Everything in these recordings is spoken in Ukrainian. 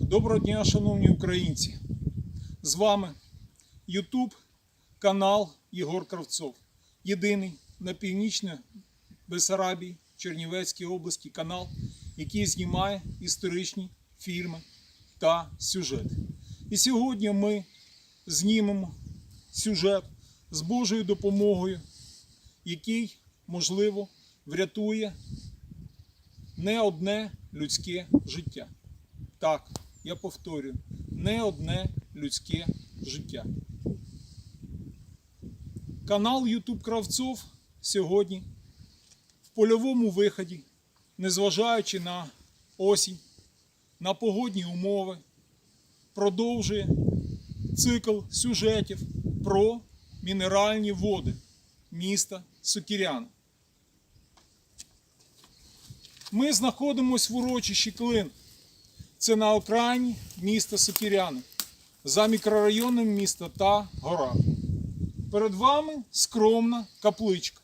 Доброго дня, шановні українці! З вами YouTube канал Єгор Кравцов. Єдиний на північній Бесарабії, Чернівецькій області канал, який знімає історичні фільми та сюжети. І сьогодні ми знімемо сюжет з Божою допомогою, який, можливо, врятує не одне людське життя. Так, я повторюю, не одне людське життя. Канал YouTube Кравцов сьогодні в польовому виході, незважаючи на осінь, на погодні умови, продовжує цикл сюжетів про мінеральні води міста Сокірян. Ми знаходимося в урочищі Клин. Це на окраїні міста Сокіряни, за мікрорайоном міста та гора. Перед вами скромна капличка.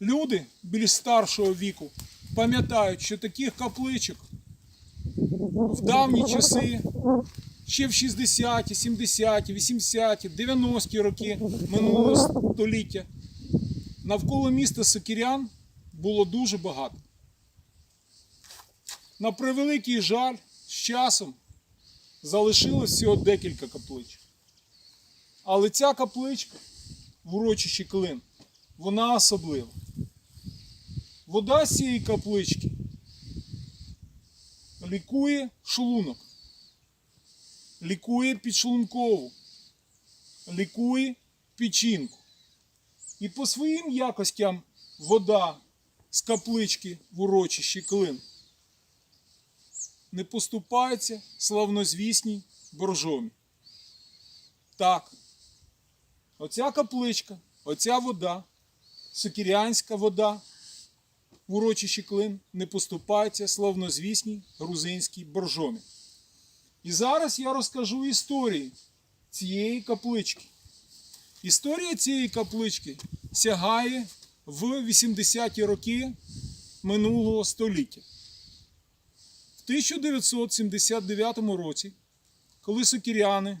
Люди більш старшого віку пам'ятають, що таких капличок в давні часи, ще в 60-ті, 70-ті, 80-ті, 90-ті роки минулого століття, навколо міста Сокірян було дуже багато. На превеликий жаль, з часом залишилось всього декілька капличок. Але ця капличка в урочищі Клин, вона особлива. Вода з цієї каплички лікує шлунок, лікує підшлункову, лікує печінку. І по своїм якостям вода з каплички в урочищі Клин не поступається славнозвісній боржомі. Так, оця капличка, оця вода, сокірянська вода в урочищі Клин не поступається славнозвісній грузинській боржомі. І зараз я розкажу історію цієї каплички. Історія цієї каплички сягає в 80-ті роки минулого століття. В 1979 році, коли сокіряни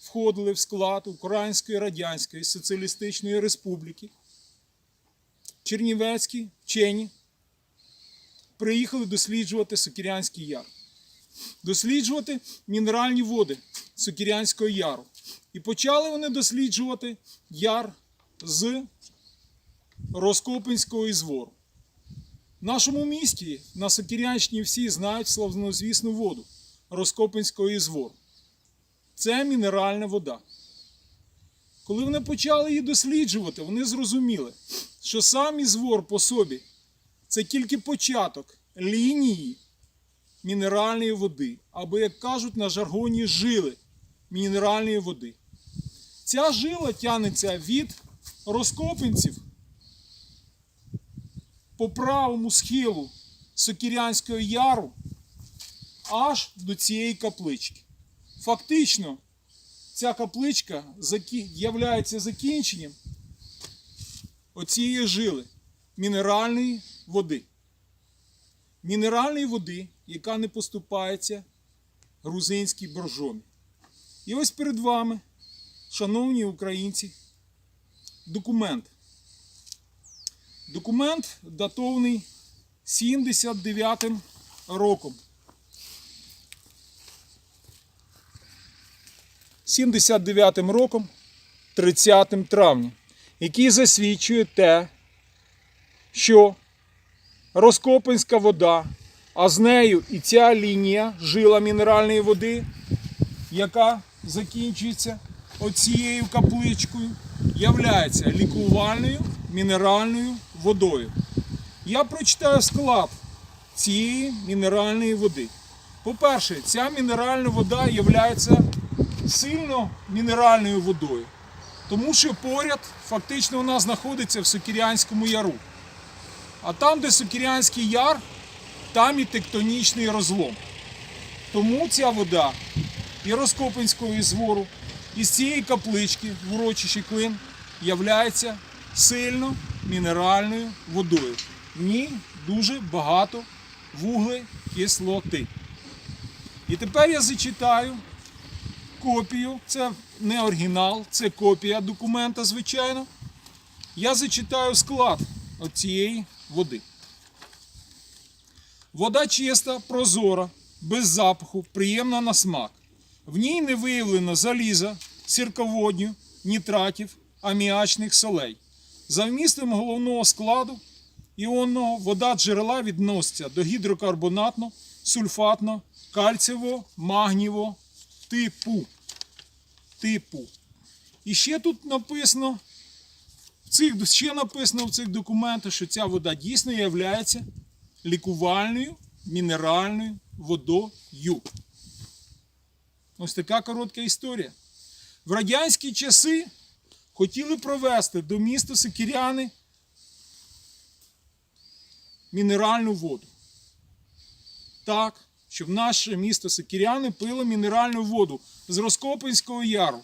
входили в склад Української Радянської Соціалістичної Республіки, чернівецькі вчені приїхали досліджувати Сокірянський яр, досліджувати мінеральні води Сокірянського яру. І почали вони досліджувати яр з Роскопинського ізвору. В нашому місті на Сокірянщині всі знають славнозвісну воду Роскопинського ізвору. Це мінеральна вода. Коли вони почали її досліджувати, вони зрозуміли, що сам ізвор по собі це тільки початок лінії мінеральної води, або, як кажуть на жаргоні, жили мінеральної води. Ця жила тягнеться від розкопинців по правому схилу Сокірянського яру аж до цієї каплички. Фактично, ця капличка є закінченням оцієї жили мінеральної води. Мінеральної води, яка не поступається грузинській боржомі. І ось перед вами, шановні українці, документ. Документ датований 79 м роком. 79 м роком, 30 травня, який засвідчує те, що Розкопинська вода, а з нею і ця лінія жила мінеральної води, яка закінчується оцією капличкою, являється лікувальною мінеральною водою. Я прочитаю склад цієї мінеральної води. По-перше, ця мінеральна вода є сильно мінеральною водою, тому що поряд фактично вона знаходиться в Сокірянському яру. А там, де Сокірянський яр, там і тектонічний розлом. Тому ця вода і Роскопинського ізвору, і з цієї каплички в урочищі Клин являється сильно мінеральною водою. В ній дуже багато вуглекислоти. І тепер я зачитаю копію. Це не оригінал, це копія документа, звичайно. Я зачитаю склад цієї води. Вода чиста, прозора, без запаху, приємна на смак. В ній не виявлено заліза, сірководню, нітратів, аміачних солей. За вмістом головного складу іонного вода джерела відноситься до гідрокарбонатно, сульфатно, кальцієво, магнієво типу. типу. І ще тут написано, в цих, ще написано в цих документах, що ця вода дійсно є лікувальною мінеральною водою. Ось така коротка історія. В радянські часи хотіли провести до міста Сикіряни мінеральну воду. Так, щоб наше місто Сикіряни пило мінеральну воду з Роскопинського яру,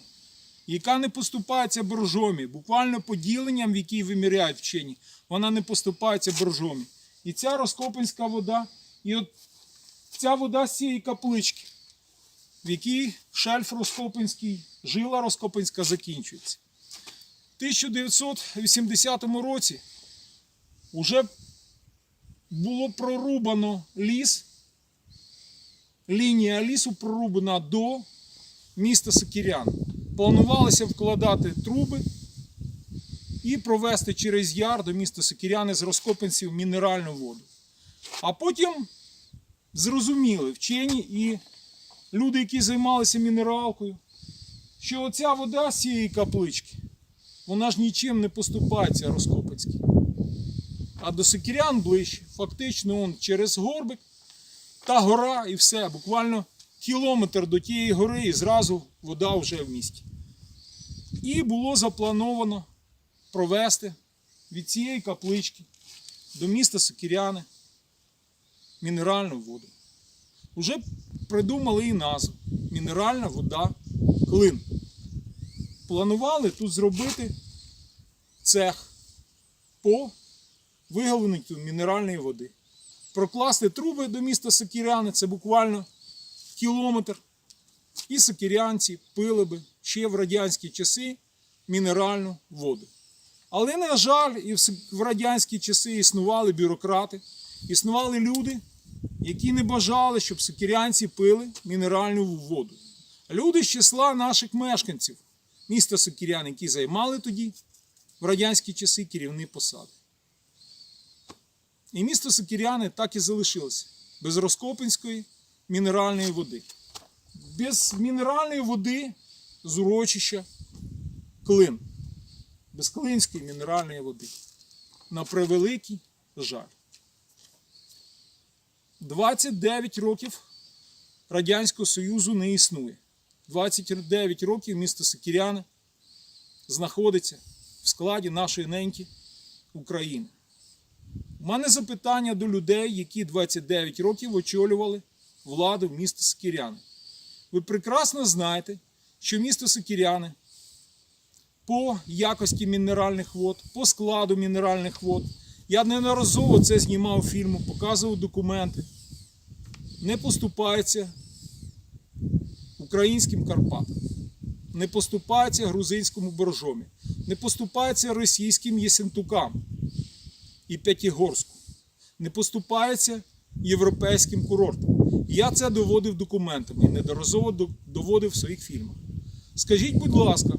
яка не поступається боржомі, буквально поділенням, в якій виміряють вчені, вона не поступається боржомі. І ця Роскопинська вода, і от ця вода з цієї каплички, в якій шельф Роскопинський, жила Роскопинська закінчується. В 1980 році вже було прорубано ліс, лінія лісу прорубана до міста Сокірян. Планувалося вкладати труби і провести через яр до міста Сокіряни з розкопинців мінеральну воду. А потім зрозуміли вчені і люди, які займалися мінералкою, що оця вода з цієї каплички, вона ж нічим не поступається Роскопинській. А до Сокірян ближче, фактично он через горбик та гора і все. Буквально кілометр до тієї гори і зразу вода вже в місті. І було заплановано провести від цієї каплички до міста Сокіряни мінеральну воду. Уже придумали і назву мінеральна вода клин. Планували тут зробити цех по виявленню мінеральної води. Прокласти труби до міста Сокіряни, це буквально кілометр. І сокірянці пили би ще в радянські часи мінеральну воду. Але, на жаль, і в радянські часи існували бюрократи, існували люди, які не бажали, щоб сокірянці пили мінеральну воду. Люди з числа наших мешканців міста Сокірян, які займали тоді в радянські часи керівні посади. І місто Сокіряни так і залишилося без Роскопинської мінеральної води. Без мінеральної води з урочища клин. Без клинської мінеральної води. На превеликий жаль. 29 років Радянського Союзу не існує. 29 років місто Сокіряни знаходиться в складі нашої неньки України. У мене запитання до людей, які 29 років очолювали владу міста Сокіряни. Ви прекрасно знаєте, що місто Сокіряни по якості мінеральних вод, по складу мінеральних вод. Я неодноразово це знімав фільму, показував документи. Не поступається українським Карпатам, не поступається грузинському боржомі, не поступається російським Єсентукам і П'ятігорську, не поступається європейським курортам. Я це доводив документами і неодноразово доводив в своїх фільмах. Скажіть, будь ласка,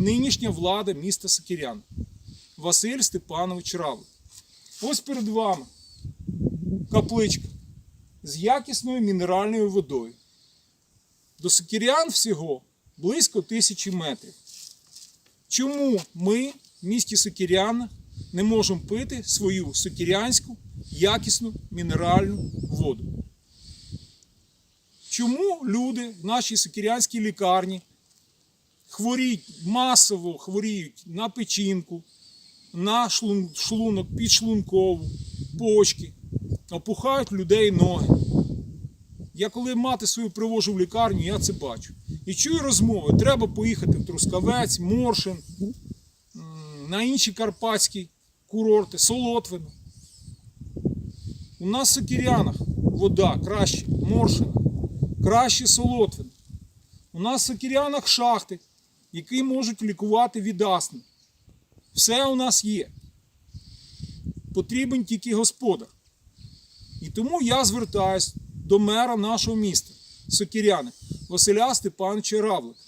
нинішня влада міста Сокірян, Василь Степанович Равлик. Ось перед вами капличка з якісною мінеральною водою. До Сокірян всього близько тисячі метрів. Чому ми в місті Сокірян не можемо пити свою сокірянську якісну мінеральну воду? Чому люди в нашій сокірянській лікарні хворіють, масово хворіють на печінку, на шлунок, підшлункову, почки, опухають людей ноги? Я коли мати свою привожу в лікарню, я це бачу. І чую розмови, треба поїхати в Трускавець, Моршин, на інші карпатські курорти, Солотвину. У нас в Сокірянах вода краще моршина, краще солотвина. У нас в Сокірянах шахти, які можуть лікувати від астми. Все у нас є. Потрібен тільки господар. І тому я звертаюсь до мера нашого міста, Сокіряни, Василя Степановича Равлика,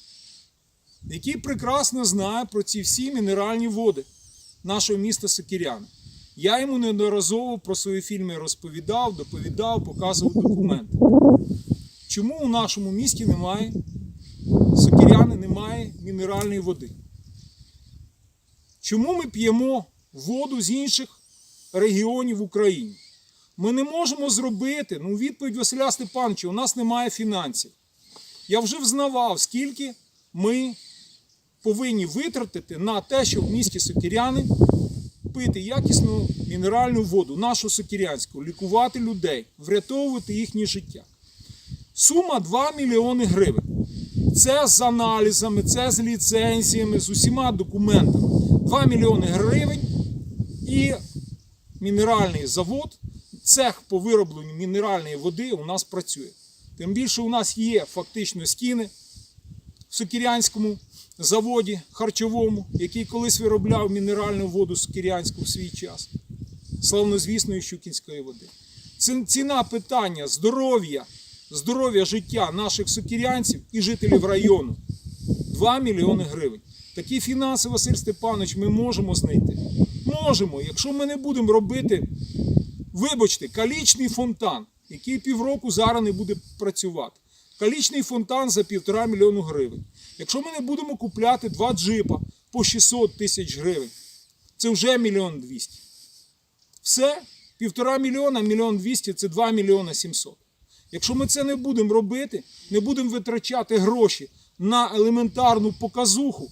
який прекрасно знає про ці всі мінеральні води нашого міста Сокіряни. Я йому неодноразово про свої фільми розповідав, доповідав, показував документи. Чому у нашому місті немає Сокіряни, немає мінеральної води? Чому ми п'ємо воду з інших регіонів в Україні? Ми не можемо зробити, ну, відповідь Василя Степановича, у нас немає фінансів. Я вже взнавав, скільки ми повинні витратити на те, щоб в місті Сокіряни пити якісну мінеральну воду, нашу сокірянську, лікувати людей, врятовувати їхнє життя. Сума 2 мільйони гривень. Це з аналізами, це з ліцензіями, з усіма документами. 2 мільйони гривень і мінеральний завод, цех по виробленню мінеральної води у нас працює. Тим більше у нас є фактично стіни в Сокірянському заводі харчовому, який колись виробляв мінеральну воду Сокірянську в свій час, славнозвісної Щукінської води. Ціна питання здоров'я, здоров'я життя наших сокірянців і жителів району 2 мільйони гривень. Такі фінанси, Василь Степанович, ми можемо знайти. Можемо, якщо ми не будемо робити, вибачте, калічний фонтан, який півроку зараз не буде працювати. Калічний фонтан за півтора мільйону гривень. Якщо ми не будемо купляти два джипа по 600 тисяч гривень, це вже мільйон двісті. Все, півтора мільйона, мільйон двісті це 2 мільйона 700. Якщо ми це не будемо робити, не будемо витрачати гроші на елементарну показуху,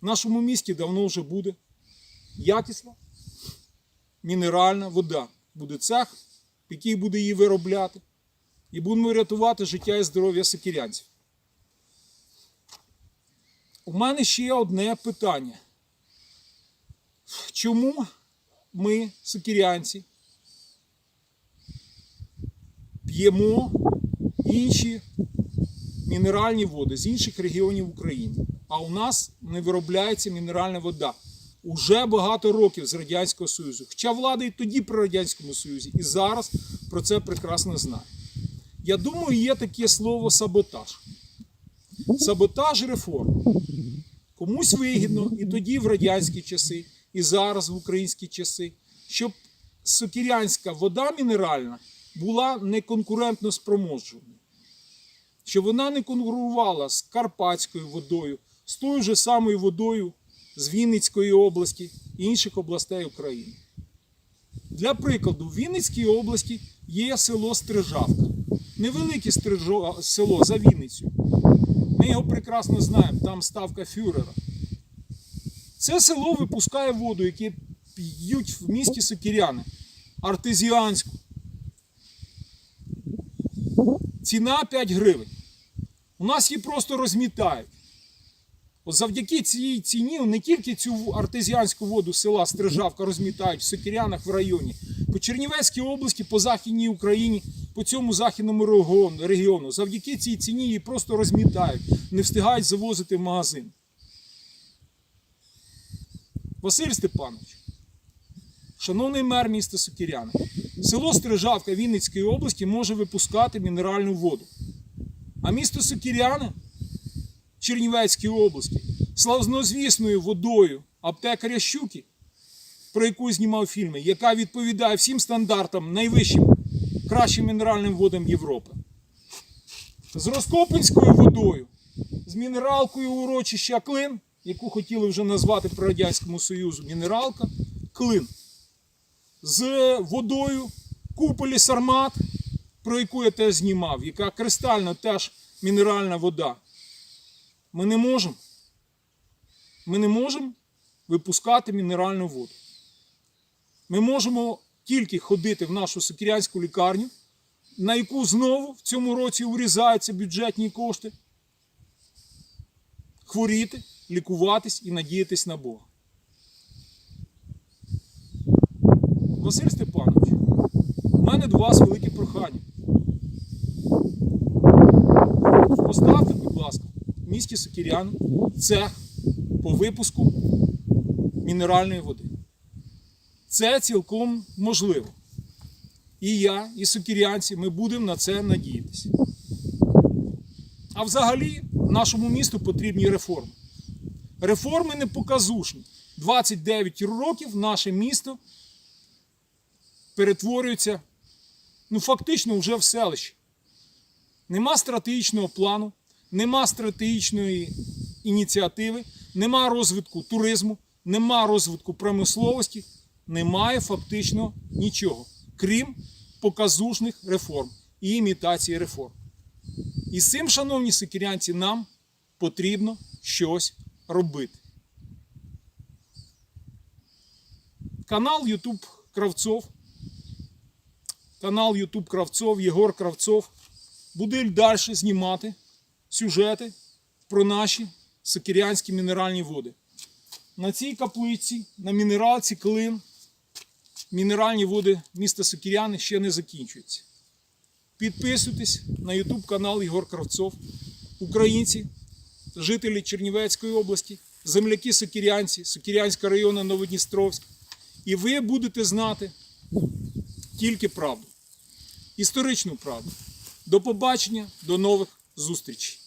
в нашому місті давно вже буде якісна мінеральна вода. Буде цех, який буде її виробляти. І будемо рятувати життя і здоров'я сокірянців. У мене ще одне питання. Чому ми, сокірянці, п'ємо інші мінеральні води з інших регіонів України, а у нас не виробляється мінеральна вода? Уже багато років з Радянського Союзу. Хоча влада і тоді при Радянському Союзі, і зараз про це прекрасно знає. Я думаю, є таке слово саботаж. Саботаж реформ. Комусь вигідно і тоді в радянські часи, і зараз в українські часи, щоб сокірянська вода мінеральна була неконкурентно спроможною. Щоб вона не конкурувала з Карпатською водою, з тою ж самою водою з Вінницької області і інших областей України. Для прикладу, в Вінницькій області є село Стрижавка. Невелике Стрижо... село за Вінницю. Ми його прекрасно знаємо, там ставка фюрера. Це село випускає воду, яку п'ють в місті Сокіряни. Артезіанську. Ціна 5 гривень. У нас її просто розмітають. От завдяки цій ціні не тільки цю артезіанську воду села Стрижавка розмітають в Сокірянах в районі, по Чернівецькій області, по Західній Україні, по цьому західному регіону. Завдяки цій ціні її просто розмітають, не встигають завозити в магазин. Василь Степанович, шановний мер міста Сокіряни, село Стрижавка Вінницької області може випускати мінеральну воду. А місто Сокіряни Чернівецькій області славнозвісною водою аптекаря Щуки, про яку знімав фільми, яка відповідає всім стандартам найвищим кращим мінеральним водам Європи. З Роскопинською водою, з мінералкою урочища Клин, яку хотіли вже назвати при Радянському Союзу мінералка Клин. З водою куполі Сармат, про яку я теж знімав, яка кристально теж мінеральна вода. Ми не можемо. Ми не можемо випускати мінеральну воду. Ми можемо тільки ходити в нашу сокірянську лікарню, на яку знову в цьому році урізаються бюджетні кошти, хворіти, лікуватись і надіятись на Бога. Василь Степанович, у мене до вас велике прохання. Поставте, будь ласка, в місті Сокірян цех по випуску мінеральної води. Це цілком можливо. І я, і сокірянці, ми будемо на це надіятися. А взагалі нашому місту потрібні реформи. Реформи не показушні. 29 років наше місто перетворюється ну, фактично вже в селище. Нема стратегічного плану, нема стратегічної ініціативи, нема розвитку туризму, нема розвитку промисловості, немає фактично нічого, крім показушних реформ і імітації реформ. І з цим, шановні сикірянці, нам потрібно щось робити. Канал YouTube Кравцов, канал YouTube Кравцов, Єгор Кравцов буде далі знімати сюжети про наші сокирянські мінеральні води. На цій каплиці, на мінералці Клин, мінеральні води міста Сокіряни ще не закінчуються. Підписуйтесь на YouTube канал Ігор Кравцов, українці, жителі Чернівецької області, земляки Сокірянці, Сокірянського району Новодністровськ. І ви будете знати тільки правду, історичну правду. До побачення, до нових зустрічей.